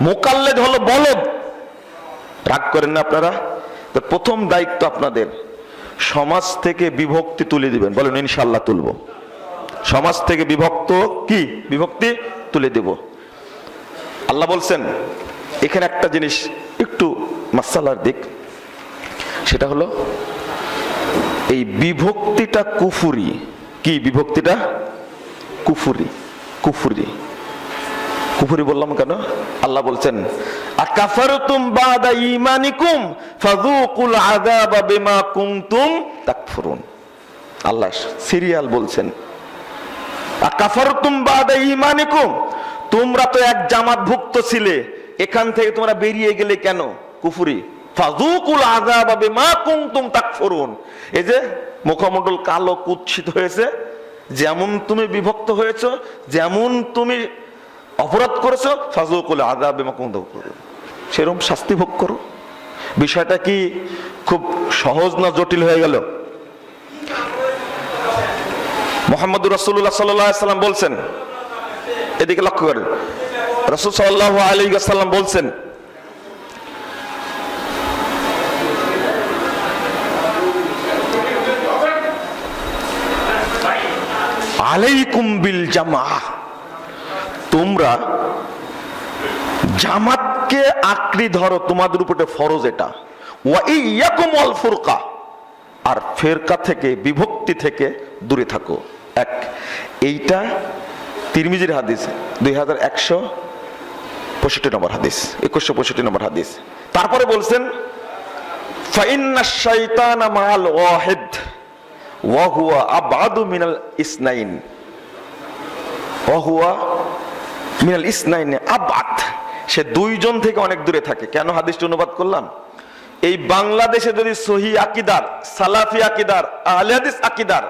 মোকাল্লেদ হলো বলদ। রাগ করেন না আপনারা? তো প্রথম দায়িত্ব আপনাদের। সমাজ থেকে বিভক্তি তুলে দিবেন। বলেন ইনশাল্লাহ তুলব। সমাজ থেকে বিভক্ত কি? বিভক্তি তুলে দেব। আল্লাহ বলছেন, এখানে একটা জিনিস একটু মাসালার দিক। সেটা হলো, এই বিভক্তিটা কুফুরি। কি বিভক্তিটা? কুফুরি। কুফুরি। কুফুরি বললাম কেন? আল্লাহ বলছেন, আকাফারতুম বাদা ঈমানিকুম, ফাযুকুল আযাবা বিমা কুনতুম তাকফুরুন। আল্লাহ সিরিয়াল বলছেন, আকাফারতুম বাদা ঈমানিকুম, তোমরা তো এক জামাতভুক্ত ছিলে, এখান থেকে তোমরা বেরিয়ে গেলে কেন কুফুরি? ফাযুকুল আযাবা বিমা কুনতুম তাকফুরুন। এই যে মুখমণ্ডল কালো কুৎসিত হয়েছে, যেমন তুমি বিভক্ত হয়েছো, যেমন তুমি অপরাধ করেছ ফাজুকুল আদাব সেরকম শাস্তি ভোগ করো। বিষয়টা কি খুব সহজ না জটিল হয়ে গেল? মোহাম্মদ রসুল্লাহ সাল্লাম বলছেন, এদিকে লক্ষ্য করেন। রসুল সাল্লাহ আলী সাল্লাম বলছেন, আলাইকুম বিল জামা তোমরা জামাতকে আঁকড়ি ধরো, তোমাদের উপরে ফরজ এটা। ফুরকা। আর ফেরকা থেকে, বিভক্তি থেকে দূরে থাকো। এক, এইটা তিরমিজির হাদিস, দুই হাজার একশো পঁয়ষট্টি নম্বর হাদিস, একুশশো পঁয়ষট্টি নম্বর হাদিস। তারপরে বলছেন, ফাইন্না শাইতানা মাল ওয়াহিদ, ওয়া হুয়া আবাদু মিনাল ইসনাইন। ওয়া হুয়া মিনাল ইসনাইনে আবাদ সে দুইজন থেকে অনেক দূরে থাকে। কেন হাদিসটি অনুবাদ করলাম? এই বাংলাদেশে যদি সহি আকিদার, সালাফি আকিদার আহলে হাদিস আকিদার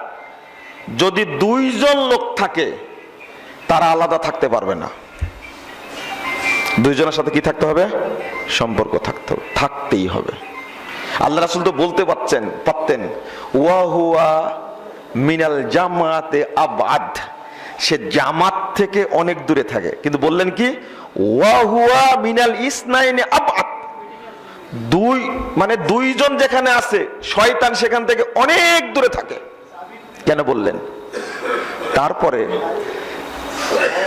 যদি দুইজন লোক থাকে, তারা আলাদা থাকতে পারবে না। দুইজনের সাথে কি থাকতে হবে? সম্পর্ক থাকতে হবে, থাকতেই হবে। আল্লাহ রাসুল তো বলতে পারছেন পারতেন, ওয়া হুয়া মিনাল জামাতে আবাদ সে জামাত থেকে অনেক দূরে থাকে। কিন্তু বললেন কি? ওয়া হুয়া মিনাল ইসনাইনে আবাদ দুই মানে দুইজন যেখানে আছে, শয়তান সেখান থেকে অনেক দূরে থাকে। কেন বললেন? তারপরে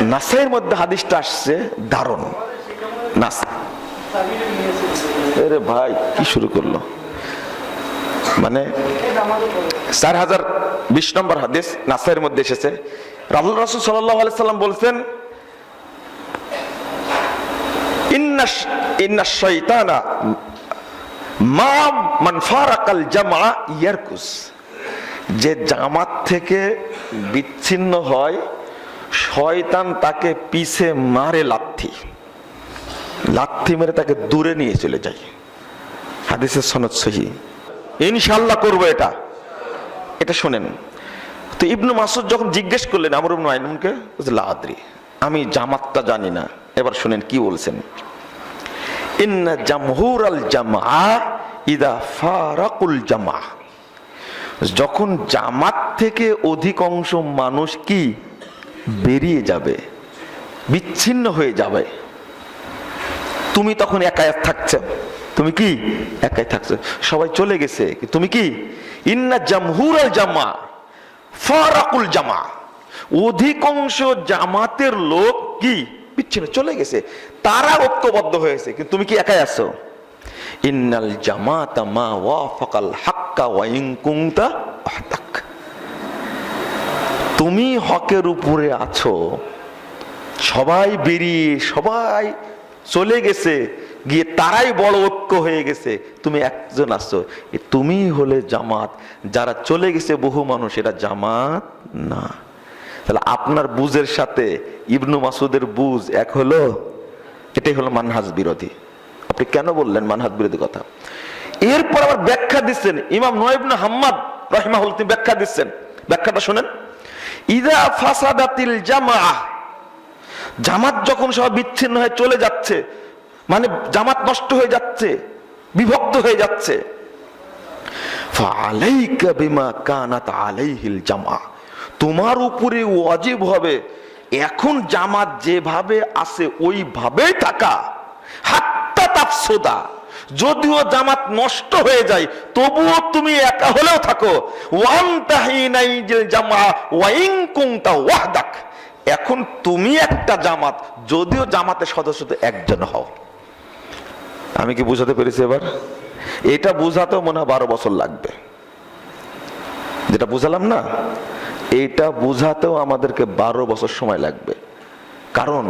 নাসের মধ্যে হাদিসটা আসছে, দারুণ। নাস আরে ভাই, কি শুরু করল? মানে চার হাজার বিশ নম্বর হাদিস নাসের মধ্যে এসেছে। রাহুল রাসুল সাল্লাহ সাল্লাম বলছেন, ইন্না শৈতানা মা মানফারাকাল জামা ইয়ারকুস। যে জামাত থেকে বিচ্ছিন্ন হয়, শয়তান তাকে পিছে মারে লাথি। লাথি মেরে তাকে দূরে নিয়ে চলে যায়। হাদিসের সনদ সহি। ইনশাল্লাহ করব এটা। এটা শোনেন। তো ইবনু মাসুদ যখন জিজ্ঞেস করলেন, আমর ইবনু আইনুমকে লাদ্রি আমি জামাতটা জানি না। এবার শুনেন কি বলছেন। ইন্না জামহুর আল জামা ইদা ফারাকুল জামা যখন জামাত থেকে অধিকাংশ মানুষ কি? বেরিয়ে যাবে, বিচ্ছিন্ন হয়ে যাবে। তুমি তখন একাই থাকছো। তুমি কি? একাই থাকছো। সবাই চলে গেছে। তুমি কি? ইন্না জামহুর আল জামা ফারাকুল জামা। অধিকাংশ জামাতের লোক কি? বিচ্ছিন্ন, চলে গেছে। তারা ঐক্যবদ্ধ হয়েছে। কিন্তু তুমি কি একাই আছো? ইন্নাল জামাতা মা ওয়াফাকাল হাক্কা ওয়া ইন কুনতা আহতাক। তুমি হকের উপরে আছো। সবাই বেরিয়ে সবাই চলে গেছে। গিয়ে তারাই বড় ঐক্য হয়ে গেছে। তুমি একজন আসছো তুমি হলে জামাত। যারা চলে গেছে বহু মানুষ এটা জামাত না। তাহলে আপনার বুঝের সাথে ইবনু মাসুদের বুঝ এক হলো, এটাই হলো মানহাজ বিরোধী। আপনি কেন বললেন মানহাজ বিরোধী কথা? এরপর আবার ব্যাখ্যা দিচ্ছেন ইমাম নয়বনা হাম্মাদ রহিমাহুল তিনি ব্যাখ্যা দিচ্ছেন। ব্যাখ্যাটা শোনেন। ইদা ফাসাদাতিল জামা জামাত যখন সব বিচ্ছিন্ন হয়ে চলে যাচ্ছে মানে জামাত নষ্ট হয়ে যাচ্ছে, বিভক্ত হয়ে যাচ্ছে। জামা তোমার উপরে ওয়াজিব হবে, এখন জামাত যেভাবে আছে ওইভাবেই থাকা। হাত্তা তাফসুদা, যদিও জামাত নষ্ট হয়ে যায়, তবুও তুমি একা হলেও থাকো। জামা এখন তুমি একটা জামাত, যদিও জামাতের সদস্য একজন হও। আমি কি বুঝাতে পেরেছি এবার? এটা বুঝাতেও মনে হয় বারো বছর লাগবে। যেটা বুঝালাম না, এইটা বুঝাতেও আমাদেরকে বারো বছর সময় লাগবে। কারণ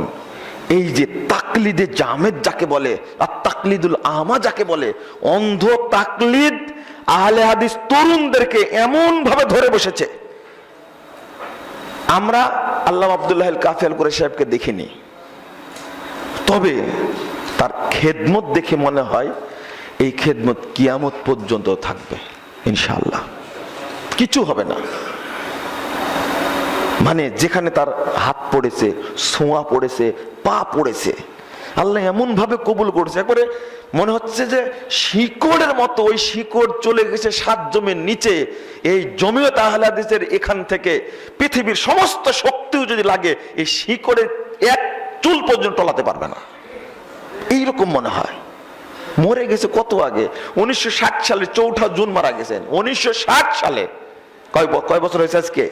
এই যে তাকলিদে জামেদ যাকে বলে, আর তাকলিদুল আমা যাকে বলে, অন্ধ তাকলিদ আহলে হাদিস তরুণদেরকে এমন ভাবে ধরে বসেছে। আমরা আল্লাহ আব্দুল্লাহ কাফেল করে সাহেবকে দেখিনি। তবে তার খেদমত দেখে মনে হয় এই খেদমত কিয়ামত পর্যন্ত থাকবে, ইনশাআল্লাহ। কিছু হবে না। মানে যেখানে তার হাত পড়েছে ছোঁয়া পড়েছে, পা পড়েছে, আল্লাহ এমন ভাবে কবুল করছে। একবারে মনে হচ্ছে যে শিকড়ের মতো ওই শিকড় চলে গেছে সাত জমির নিচে। এই জমিও তাহলাদিসের এখান থেকে পৃথিবীর সমস্ত শক্তিও যদি লাগে, এই শিকড়ের এক চুল পর্যন্ত টলাতে পারবে না। এইরকম মনে হয়। মরে গেছে কত আগে? উনিশশো ষাট সালে চৌঠা জুন মারা গেছেন। উনিশশো সালে। কয় কয় বছর হয়েছে আজকে?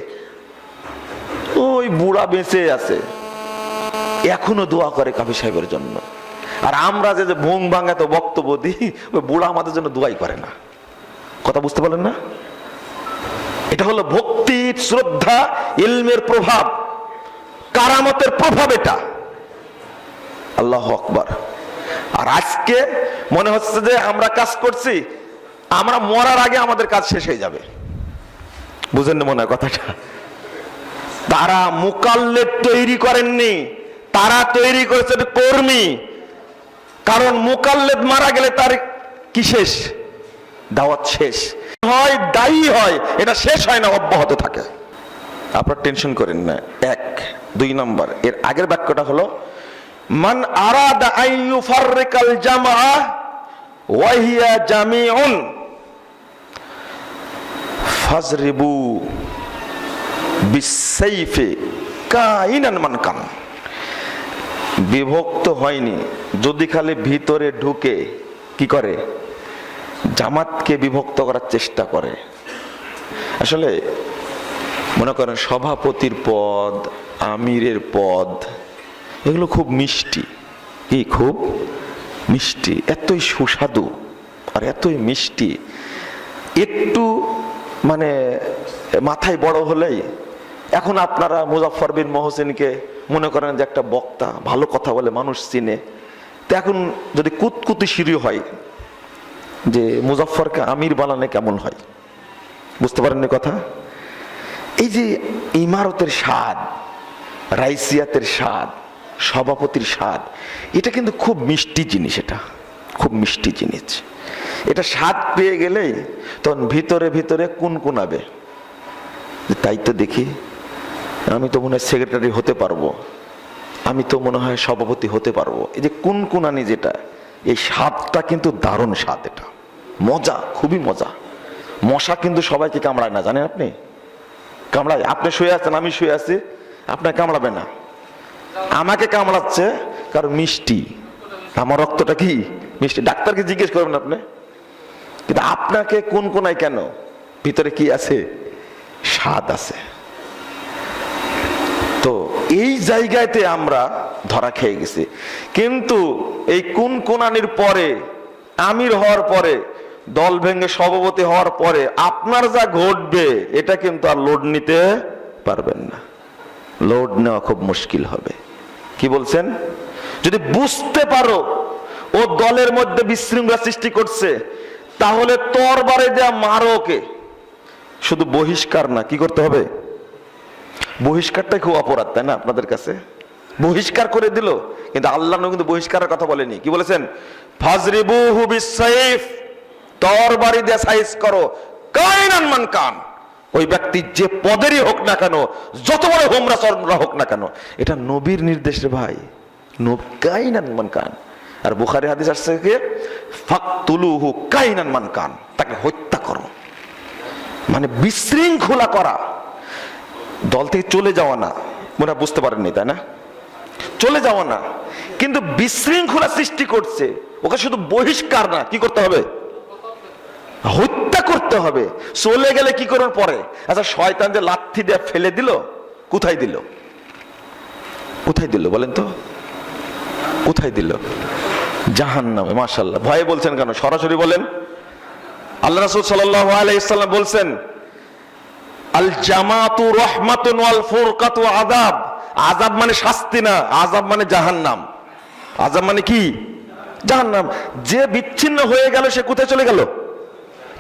ওই বুড়া বেঁচে আছে। এখনও দোয়া করে কাফি সাহেবের জন্য। আর আমরা যে যে ভোং ভাঙা তো বক্তব্য দিই, ওই বুড়া আমাদের জন্য দোয়াই করে না। কথা বুঝতে পারলেন না? এটা হলো ভক্তি শ্রদ্ধা, ইলমের প্রভাব, কারামতের প্রভাব এটা। আল্লাহ আকবার। আর আজকে মনে হচ্ছে যে আমরা কাজ করছি, আমরা মরার আগে আমাদের কাজ শেষ হয়ে যাবে। বুঝেন মনে হয় কথাটা? তারা মুকাল্লেদ তৈরি করেননি, তারা তৈরি করেছেন কর্মী। কারণ মুকাল্লেদ মারা গেলে তার কি শেষ? দাওয়াত শেষ। হয়, দায়ী হয়, এটা শেষ হয় না, অব্যাহত থাকে। আপনার টেনশন করেন না। এক, দুই নম্বর, এর আগের বাক্যটা হলো মান আরাদা আইয়ু ফাররিকাল জামা ওয়াহিয়া জামিউন ফাজরিবু বিসাইফে কাইনান মান কান বিভক্ত হয়নি, যদি খালি ভিতরে ঢুকে কি করে? জামাতকে বিভক্ত করার চেষ্টা করে। আসলে মনে করেন সভাপতির পদ, আমিরের পদ এগুলো খুব মিষ্টি। কি খুব? মিষ্টি। এতই সুস্বাদু আর এতই মিষ্টি। একটু মানে মাথায় বড় হলেই এখন আপনারা মুজাফর বিন মহসিনকে মনে করেন যে একটা বক্তা, ভালো কথা বলে মানুষ চিনে। তো এখন যদি কুতকুতি শুরু হয় যে মুজাফরকে আমির বানানে কেমন হয়? বুঝতে পারেননি কথা? এই যে ইমারতের স্বাদ, রাইসিয়াতের স্বাদ সভাপতির স্বাদ। এটা কিন্তু খুব মিষ্টি জিনিস এটা। খুব মিষ্টি জিনিস। এটা স্বাদ পেয়ে গেলেই তখন ভিতরে ভিতরে কোন কোনাবে যে তাই তো দেখি, আমি তো মনে হয় সেক্রেটারি হতে পারব। আমি তো মনে হয় সভাপতি হতে পারব। এই যে কোন কোনানি যেটা, এই স্বাদটা কিন্তু দারুণ স্বাদ এটা। মজা, খুবই মজা। মশা কিন্তু সবাইকে কামড়ায় না, জানেন আপনি? কামড়ায়। আপনি শুয়ে আছেন, আমি শুয়ে আছি। আপনার কামড়াবে না। আমাকে কামড়াচ্ছে কারণ মিষ্টি। আমার রক্তটা কি? মিষ্টি। ডাক্তারকে জিজ্ঞেস করবেন আপনি। কিন্তু আপনাকে কোন কোনায় কেন? ভিতরে কি আছে? স্বাদ আছে। তো এই জায়গাতে আমরা ধরা খেয়ে গেছি। কিন্তু এই কোন কোনানির পরে, আমির হওয়ার পরে, দল ভেঙে সভাপতি হওয়ার পরে আপনার যা ঘটবে, এটা কিন্তু আর লোড নিতে পারবেন না। লোড নেওয়া খুব মুশকিল হবে। কি বলছেন? যদি বুঝতে পারো, ও দলের মধ্যে বিশৃঙ্খলা সৃষ্টি করছে, তাহলে তরবারে দেয়া মারো ওকে। শুধু বহিষ্কার না, কি করতে হবে? বহিষ্কারটাই খুব অপরাধ, তাই না আপনাদের কাছে? বহিষ্কার করে দিল, কিন্তু আল্লাহ কিন্তু বহিষ্কারের কথা বলেনি। কি বলেছেন? ফাজরিবুহু বিসাইফ তরবারি দিয়ে সাইজ করো। কাইনান মান কান। ওই ব্যক্তি যে পদেরই হোক না কেন, যত বড় হোমরা চরমরা হোক না কেন, এটা নবীর নির্দেশ রে ভাই। কাইনান মান কান। আর বুখারি হাদিস আসছে কি? ফাকতুলুহু কাইনান মান কান। তাকে হত্যা করো। মানে বিশৃঙ্খলা করা। দল থেকে চলে যাওয়া না। মনে বুঝতে পারেননি, তাই না? চলে যাওয়া না। কিন্তু বিশৃঙ্খলা সৃষ্টি করছে। ওকে শুধু বহিষ্কার না, কি করতে হবে? হত্যা করতে হবে। চলে গেলে কি করবেন পরে? আচ্ছা শয়তান যে লাথি দিয়ে ফেলে দিল, কোথায় দিল? কোথায় দিল বলেন তো? কোথায় দিল? জাহান নামে মাসাল্লাহ ভয়ে বলছেন কেন? সরাসরি বলেন। আল্লাহ রাসূল সাল্লাল্লাহু আলাইহি সাল্লাম বলছেন, আল জামাতু রহমাতুন ফুরকাতু আযাব। আযাব মানে শাস্তি না, আযাব মানে জাহান্নাম। আযাব মানে কি? জাহান্নাম। যে বিচ্ছিন্ন হয়ে গেল, সে কোথায় চলে গেল?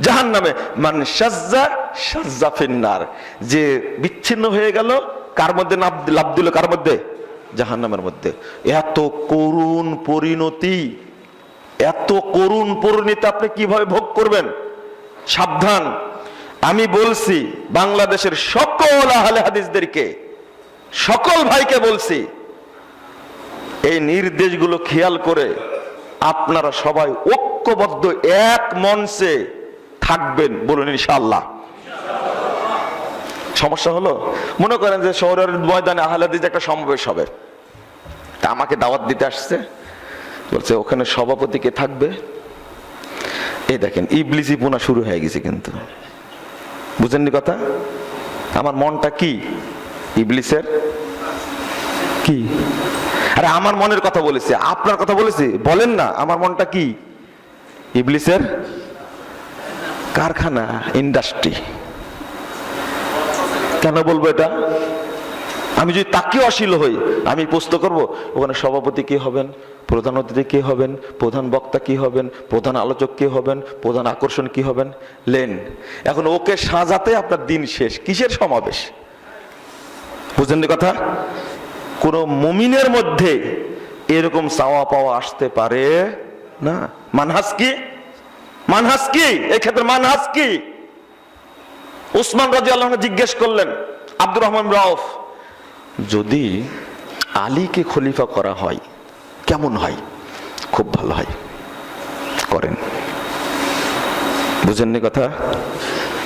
জাহান্নামে, মান সাজ্জা সাজ্জা ফিন্নার। যে বিচ্ছিন্ন হয়ে গেল, কার মধ্যে? নাম লাভ দিল কার মধ্যে? জাহান্নামের মধ্যে। এত করুণ পরিণতি, এত করুণ পরিণতি আপনি কীভাবে ভোগ করবেন? সাবধান। আমি বলছি, বাংলাদেশের সকল আহলে হাদিসদেরকে, সকল ভাইকে বলছি, এই নির্দেশগুলো খেয়াল করে আপনারা সবাই ঐক্যবদ্ধ এক মঞ্চে থাকবেন বলুন ইনশাআল্লাহ। সমস্যা হলো, মনে করেন যে শহরের ময়দানে আহলাদিজ একটা সমাবেশ হবে। তা আমাকে দাওয়াত দিতে আসছে। বলছে, ওখানে সভাপতি কে থাকবে? এই দেখেন, ইবলিসি পোনা শুরু হয়ে গেছে কিন্তু। বুঝেননি কথা? আমার মনটা কি? ইবলিসের? কি? আরে, আমার মনের কথা বলেছি। আপনার কথা বলেছি? বলেন না, আমার মনটা কি? ইবলিসের? কারখানা ইন্ডাস্ট্রি কেন বলব এটা? আমি যদি তাকে অশীল হই, আমি প্রশ্ন করব, ওখানে সভাপতি কে হবেন? প্রধান অতিথি কে হবেন? প্রধান বক্তা কি হবেন? প্রধান আলোচক কে হবেন? প্রধান আকর্ষণ কি হবেন? লেন। এখন ওকে সাজাতে আপনার দিন শেষ। কিসের সমাবেশ? বুঝলেন কথা? কোন মুমিনের মধ্যে এরকম চাওয়া পাওয়া আসতে পারে না। মানহাস কি? মানহাস কি এক্ষেত্রে মানহাস কি উসমান রাজি আল্লাহ জিজ্ঞেস করলেন, আব্দুর রহমান রাউফ, যদি আলীকে খলিফা করা হয়, কেমন হয়? খুব ভালো হয়। করেন। বুঝেননি কথা?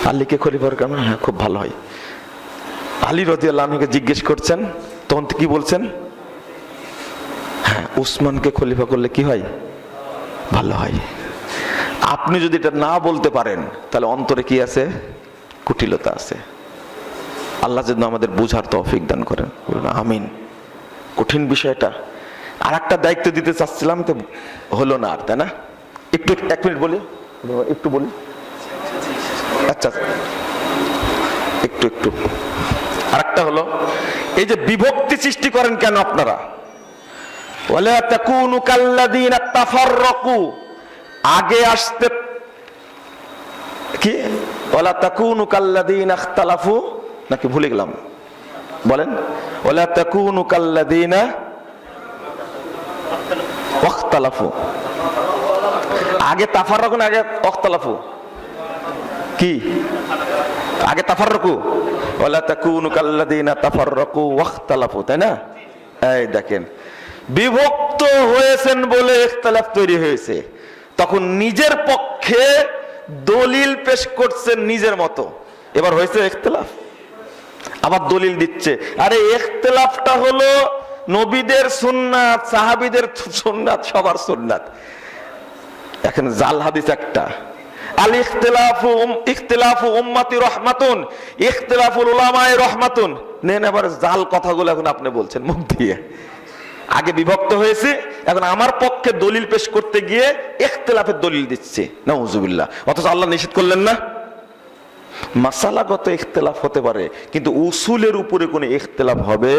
আলীকে খলিফার কেমন হ্যাঁ? খুব ভালো হয়। আলী রাজি আল্লাহকে জিজ্ঞেস করছেন, তখন কি বলছেন? হ্যাঁ উসমানকে খলিফা করলে কি হয়? ভালো হয়। আপনি যদি এটা না বলতে পারেন, তাহলে অন্তরে কি আছে? কুটিলতা আছে। আল্লাহ যেন আমাদের বুঝার তৌফিক দান করেন। আমিন। কঠিন বিষয়টা। আর একটা দায়িত্ব দিতে চাচ্ছিলাম তো হলো না আর, তাই না? একটু, এক মিনিট বলি? একটু বলি? আচ্ছা। একটু একটু। আরেকটা হলো, এই যে বিভক্তি সৃষ্টি করেন কেন আপনারা? ওয়ালা তাকুনু কাল্লাযীনা তাফাররাকু। আগে আসতে কি? ওয়ালা তাকুনু কাল্লাযীনা ইখতালাফু, নাকি ভুলে গেলাম? বলেন। ওয়ালা তাকুনু কাল্লাযীনা ওয়াখতালাফু আগে তাফাররাকু না আগে ওয়াখতালাফু কি? আগে তাফাররাকু? ওয়ালা তাকুনু কাল্লাযীনা তাফাররাকু ওয়াখতালাফু তাই না? এই দেখেন, বিভক্ত হয়েছেন বলে ইখতিলাফ তৈরি হয়েছে। তখন নিজের পক্ষে দলিল পেশ করছেন নিজের মতো। এবার হয়েছে ইখতিলাফ আবার দলিল দিচ্ছে। আরে ইখতিলাফটা হলো নবীদের সুন্নাত, সাহাবিদের সুন্নাত, সবার সুন্নাত। এখন জাল হাদিস একটা। আল ইখতিলাফু ইখতিলাফু উম্মতি রহমাতুন, ইখতিলাফুল উলামায়ে রহমাতুন। নেন এবার জাল কথাগুলো এখন আপনি বলছেন, মুখ দিয়ে। আগে বিভক্ত হয়েছে, এখন আমার পক্ষে দলিল পেশ করতে গিয়ে ইখতিলাফের দলিল দিচ্ছে। না নাউজুবিল্লাহ। অথচ আল্লাহ নিষেধ করলেন না? মাসালাগত ইখতিলাফ হতে পারে, কিন্তু উসুলের উপরে কোনো ইখতিলাফ হবে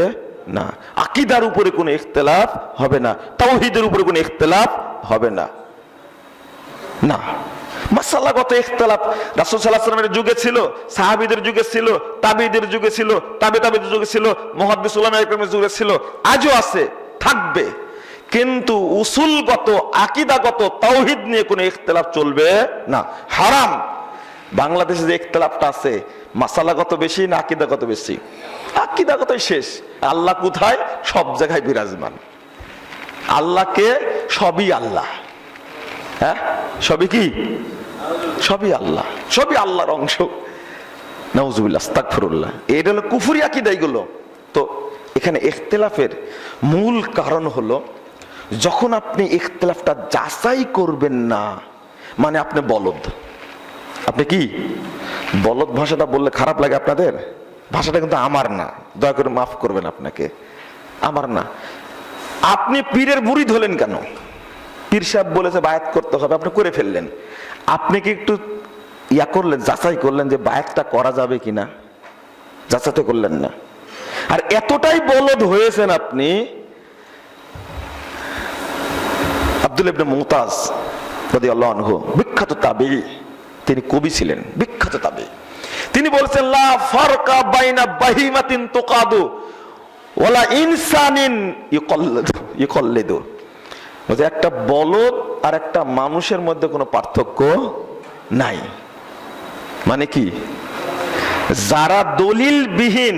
না। আকিদার উপরে কোনো ইখতিলাফ হবে না। তাওহীদের উপরে কোনো ইখতিলাফ হবে না। না। মাসালাগত ইখতিলাফ রাসূল সাল্লাল্লাহু আলাইহি যুগে ছিল, সাহাবীদের যুগে ছিল, তাবিদের যুগে ছিল তাবে তাবিদের যুগে ছিল উলামা ইকরামের যুগে ছিল, আজও আছে। থাকবে। কিন্তু উসুলগত, আকিদাগত তাওহীদ নিয়ে কোনো ইখতিলাফ চলবে না। হারাম। বাংলাদেশে যে ইখতিলাফটা আছে, মাসালাগত বেশি না আকিদাগত বেশি? আকিদাগতই শেষ। আল্লাহ কোথায়? সব জায়গায় বিরাজমান। আল্লাহকে সবই আল্লাহ। হ্যাঁ? সবই কি? সবই আল্লাহ। সবই আল্লাহর অংশ। নাউজুবিল্লাহ, আস্তাগফিরুল্লাহ। এটা হলো কুফুরি আকিদা এগুলো। তো এখানে ইখতলাফের মূল কারণ হলো, যখন আপনি ইখতলাফটা যাচাই করবেন না মানে আপনি বলদ। আপনি কি? বলদ ভাষাটা বললে খারাপ লাগে আপনাদের? ভাষাটা কিন্তু আমার না। দয়া করে মাফ করবেন আপনাকে। আমার না। আপনি পীরের বুড়ি ধরলেন কেন? পীর সাহেব বলেছে, বায়াত করতে হবে, আপনি করে ফেললেন। আপনি কি একটু ইয়া করলেন, যাচাই করলেন যে বায়াতটা করা যাবে কিনা? যাচাই তো করলেন না। আর এতটাই বলদ হয়েছেন আপনি, আব্দুল ইবনে মুমতাজ রাদিয়াল্লাহু আনহু, বিখ্যাত তাবি তিনি কবি ছিলেন, বিখ্যাত তাবি তিনি বলছেন, লা ফারকা বাইনা বাহিমাতিন তুকাদু, ওয়ালা ইনসানিন ইউকাল্লিদু ইউকাল্লিদু। বলছে, একটা বলদ আর একটা মানুষের মধ্যে কোনো পার্থক্য নাই। মানে কি? যারা দলিল বিহীন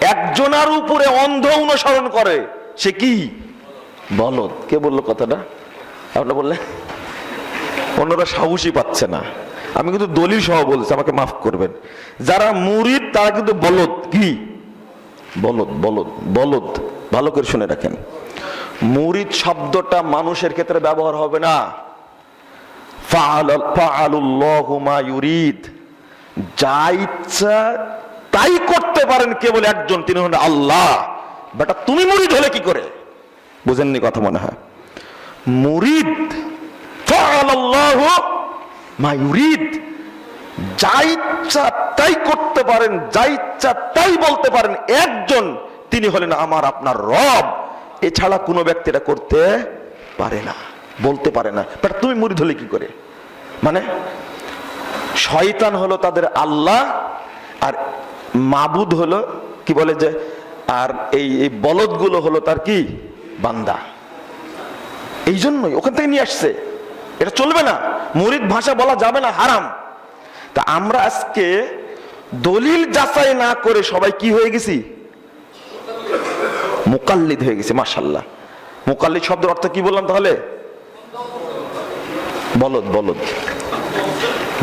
একজনার উপরে অন্ধ অনুসরণ করে, সে কি? বলদ। কে বলল কথাটা? আপনার বললেন, অন্যরা সাহসী পাচ্ছে না। আমি কিন্তু দলিল সহ বলছি, আমাকে মাফ করবেন। যারা মুরিদ, তারা কিন্তু বলদ। কি? বলদ বলদ বলদ। ভালো করে শুনে রাখেন। মুরিদ শব্দটা মানুষের ক্ষেত্রে ব্যবহার হবে না। যা ইচ্ছা তাই করতে পারেন কেবল একজন, তিনি হলেন আল্লাহ। বেটা, তুমি মুরিদ হলে কি করে? বুঝেননি কথা মনে হয়। মুরিদ ফাআলাল্লাহু মা ইউরিদ। যা ইচ্ছা তাই করতে পারেন যা ইচ্ছা তাই বলতে পারেন, একজন, তিনি হলেন আমার আপনার রব। এছাড়া কোনো ব্যক্তি এটা করতে পারে না, বলতে পারে না। বাট, তুমি মুরিদ হলে কি করে? মানে শয়তান হলো তাদের আল্লাহ, আর মাবুদ হলো, কি বলে যে, আর এই এই বলদগুলো হলো তার কি? বান্দা। এই জন্যই ওখান থেকে নিয়ে আসছে। এটা চলবে না। মুরিদ ভাষা বলা যাবে না, হারাম। তা আমরা আজকে দলিল যাচাই না করে সবাই কি হয়ে গেছি? মুকাল্লিদ হয়ে গেছে মাসাল্লাহ মুকাল্লিদ শব্দের অর্থ কি বললাম তাহলে? বলদ বলদ।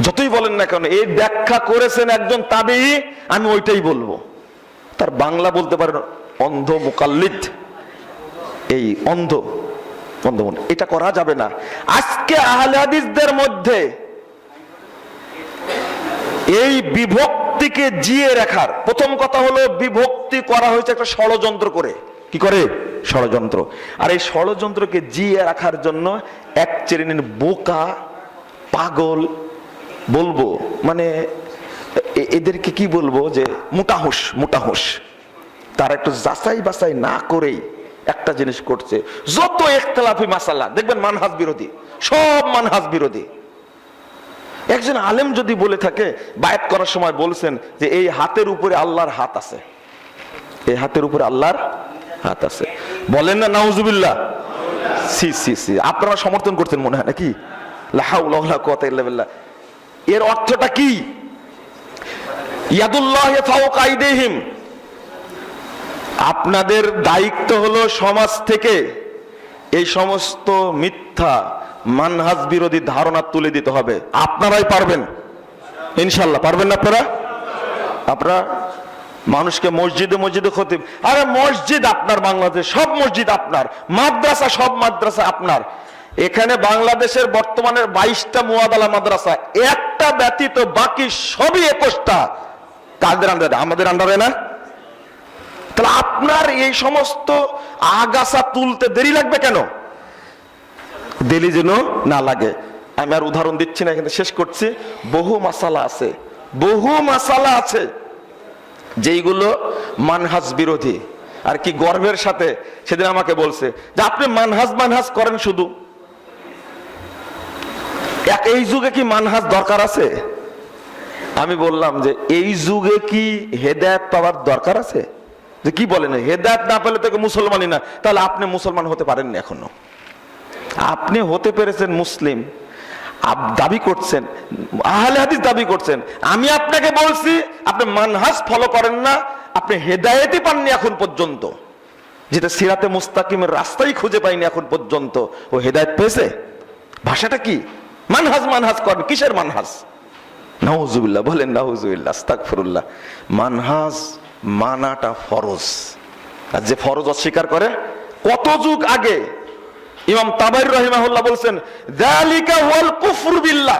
যতই বলেন না কেন, এই ব্যাখ্যা করেছেন একজন তাবি, আমি ওইটাই বলব। তার বাংলা বলতে পারেন অন্ধ মুকাল্লিদ। এই অন্ধ অন্ধ। এটা করা যাবে না। আজকে আহলে হাদিসদের মধ্যে এই বিভক্তিকে জিয়ে রাখার, প্রথম কথা হলো বিভক্তি করা হয়েছে একটা ষড়যন্ত্র করে। কি করে? ষড়যন্ত্র। আর এই ষড়যন্ত্রকে জিয়ে রাখার জন্য এক শ্রেণির বোকা, পাগল বলব মানে এদেরকে কি বলব যে মোটাহুস মোটাহুস তার একটু যাচাই বাছাই না করেই একটা জিনিস করছে। যত একতলাফি মাসালা, দেখবেন মানহাজ বিরোধী, সব মানহাজ বিরোধী। একজন আলেম যদি বলে থাকে, বায়াত করার সময় বলছেন যে এই হাতের উপরে আল্লাহর হাত আছে। এই হাতের উপরে আল্লাহর হাত আছে। বলেন না, নাউজুবিল্লাহ। সি সি সি। আপনারা সমর্থন করছেন মনে হয় নাকি? লাহাউলা কুওয়াতা ইল্লা বিল্লাহ। এর অর্থটা কি? আপনাদের দায়িত্ব হলো সমাজ থেকে এই সমস্ত মিথ্যা মানহাজ বিরোধী ধারণা তুলে দিতে হবে। আপনারাই পারবেন। ইনশাল্লাহ পারবেন না আপনারা? আপনারা মানুষকে মসজিদে মসজিদে খতিব আরে মসজিদ আপনার, বাংলাদেশ সব মসজিদ আপনার। মাদ্রাসা সব মাদ্রাসা আপনার। এখানে বাংলাদেশের বর্তমানে বাইশটা মুয়াদালা মাদ্রাসা, একটা ব্যতীত বাকি সবই একুশটা। কাদের আন্ডারে আমাদের আন্ডারে না? তাহলে আপনার এই সমস্ত আগাছা তুলতে দেরি লাগবে কেন? দেরি যেন না লাগে। আমি আর উদাহরণ দিচ্ছি না, এখানে শেষ করছি। বহু মাসালা আছে, বহু মাসালা আছে, যেইগুলো মানহাজ বিরোধী। আর কি গর্বের সাথে সেদিন আমাকে বলছে যে, আপনি মানহাজ মানহাজ করেন শুধু। এই যুগে কি মানহাজ দরকার আছে? আমি বললাম যে এই যুগে কি হেদায়ত পাওয়ার দরকার আছে? যে কি বলেন হেদায়ত না পেলে তোকে মুসলমানই না। তাহলে আপনি মুসলমান হতে পারেননি এখনও। আপনি হতে পেরেছেন মুসলিম। দাবি করছেন, আহলে হাদিস দাবি করছেন। আমি আপনাকে বলছি, আপনি মানহাজ ফলো করেন না, আপনি হেদায়েতই পাননি এখন পর্যন্ত। যেটা সিরাতে মুস্তাকিমের রাস্তাই খুঁজে পাইনি এখন পর্যন্ত। ও হেদায়েত পেয়েছে? ভাষাটা কি? মানহাজ মানহাজ করেন কিসের মানহাজ? নাউজুবিল্লাহ, বলেন নাউজুবিল্লাহ, আস্তাগফিরুল্লাহ। মানহাজ মানাটা ফরজ। আর যে ফরজ অস্বীকার করে, কত যুগ আগে ইমাম তাবাই রহিমাহুল্লাহ বলছেন, যালিকা ওয়াল কুফর বিল্লাহ।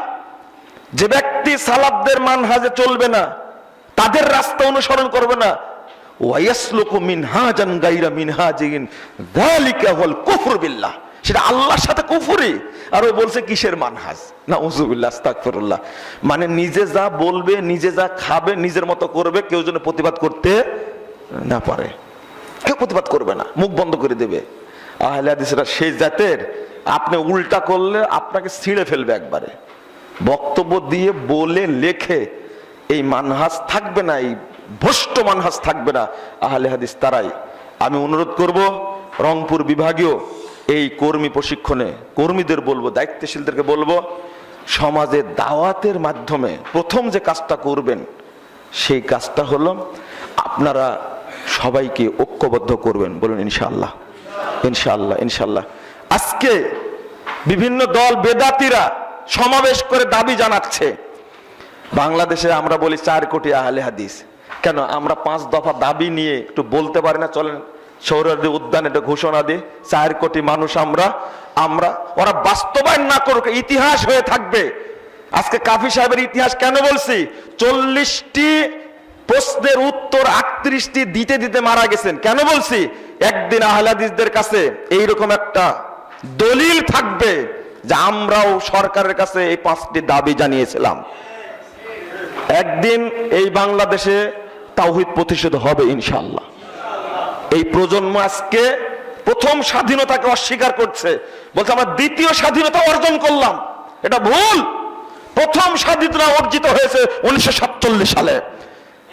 যে ব্যক্তি সালাবদের মানহাজে চলবে না, তাদের রাস্তা অনুসরণ করবে না, ওয়াইয়াসলুকু মিনহাজান গাইরা মিনহাজিন যালিকা ওয়াল কুফর বিল্লাহ। সেটা আল্লাহর সাথে কুফুরি। আর ও বলছে, কিসের মানহাজ? না উজুবিল্লাহ মানে নিজে যা বলবে, নিজে যা খাবে, নিজের মতো করবে, কেউ যেন প্রতিবাদ করতে না পারে। কেউ প্রতিবাদ করবে না, মুখ বন্ধ করে দেবে। আহলে সেই জাতের, আপনি উল্টা করলে আপনাকে ছিঁড়ে ফেলবে একবারে। বক্তব্য দিয়ে বলে লেখে, এই মানহাজ থাকবে না, এই ভ্রষ্ট মানহাজ থাকবে না। আহলে হাদিস তারাই। আমি অনুরোধ করব, রংপুর বিভাগীয় এই কর্মী প্রশিক্ষণে কর্মীদের বলব, দায়িত্বশীলদেরকে বলব, সমাজে দাওয়াতের মাধ্যমে প্রথম যে কাজটা করবেন, সেই কাজটা হলো আপনারা সবাইকে ঐক্যবদ্ধ করবেন। বলুন, ইনশাআল্লাহ। ইনশাআল্লাহ ইনশাআল্লাহ। আজকে বিভিন্ন দল বেদাতিরা সমাবেশ করে দাবি জানাচ্ছে। বাংলাদেশে আমরা বলি চার কোটি আহলে হাদিস। কেন? আমরা পাঁচ দফা দাবি নিয়ে একটু বলতে পারি না, চলেন। সৌরাদি উদ্যান এটা ঘোষণা দিই চার কোটি মানুষ আমরা আমরা, ওরা বাস্তবায়ন না করুক, ইতিহাস হয়ে থাকবে। আজকে কাফি সাহেবের ইতিহাস কেন বলছি? চল্লিশটি প্রশ্নের উত্তর আটত্রিশটি দিতে দিতে মারা গেছেন। কেন বলছি? একদিন আহলাদিসদের কাছে এইরকম একটা দলিল থাকবে যে আমরাও সরকারের কাছে এই পাঁচটি দাবি জানিয়েছিলাম। একদিন এই বাংলাদেশে তাওহিদ প্রতিষ্ঠিত হবে ইনশাল্লাহ এই প্রজন্ম আজকে প্রথম স্বাধীনতাকে অস্বীকার করছে। বলছে, আমরা দ্বিতীয় স্বাধীনতা অর্জন করলাম। এটা ভুল। প্রথম স্বাধীনতা অর্জিত হয়েছে উনিশশো সাতচল্লিশ সালে,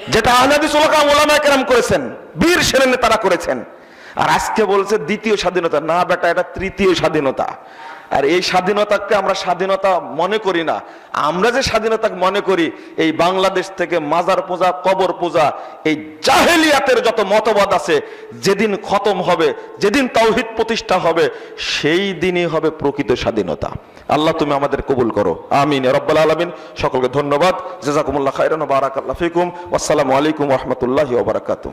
যেটা আহলাদিস ওলাকাম করেছেন, বীর সেরেনে তারা করেছেন। আর আজকে বলছে, দ্বিতীয় স্বাধীনতা। না বেটা, এটা তৃতীয় স্বাধীনতা। আর এই স্বাধীনতাকে আমরা স্বাধীনতা মনে করি না। আমরা যে স্বাধীনতা মনে করি, এই বাংলাদেশ থেকে মাজার পূজা, কবর পূজা, এই জাহেলিয়াতের যত মতবাদ আছে, যেদিন খতম হবে, যেদিন তাওহিদ প্রতিষ্ঠা হবে, সেই দিনই হবে প্রকৃত স্বাধীনতা। আল্লাহ তুমি আমাদের কবুল করো। আমিন রব্বাল আলমিন। সকলকে ধন্যবাদ। জেজাকুমুল্লাহ খাইরান বারাকাল্লাহ ফিকুম। আসসালামু আলাইকুম রহমতুল্লাহি ওবরাকাতু